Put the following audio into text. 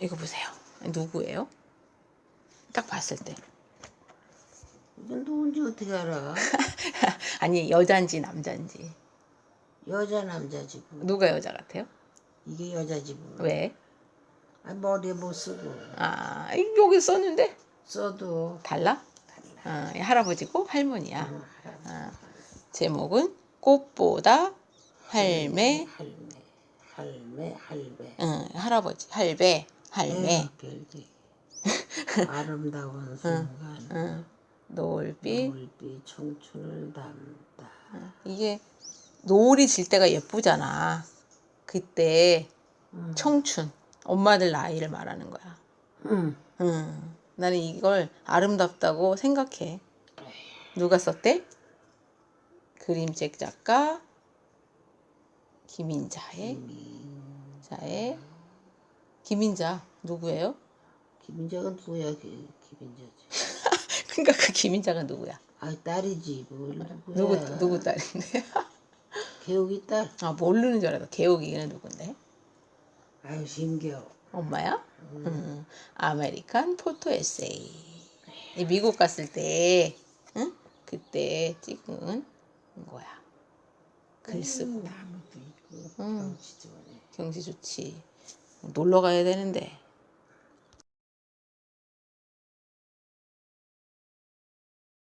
이거 보세요. 누구예요? 딱 봤을 때. 이건 누군지 어떻게 알아? 아니 여잔지 남잔지. 여자 남자지 뭐. 누가 여자 같아요? 이게 여자지 뭐. 왜? 아, 머리에 못 쓰고 아 이- 여기 썼는데 써도 달라? 아, 이 할아버지고 할머니야. 아, 제목은 꽃보다 할매, 할매 할매 할배 응, 할아버지, 할배, 할매, 별게 아름다운 순간 응, 노을빛. 물빛 청춘을 담다 이게 노을이 질 때가 예쁘잖아. 그때 음. 청춘, 엄마들 나이를 말하는 거야. 응. 응, 나는 이걸 아름답다고 생각해. 누가 썼대? 그림책 작가 김인자의 자의 김인자 누구예요? 김인자가 누구야 그 김인자지 그러니까 그 김인자가 누구야? 아 딸이지 뭘 누구야 누구 누구 딸인데? 개옥이 딸 아 모르는 줄 알았어. 개옥이는 누군데? 아유 심겨 엄마야? 음. 아메리칸 포토 에세이. 이 미국 갔을 때, 응? 그때 찍은 거야. 글 쓰고 네 경치 좋지. 놀러 가야 되는데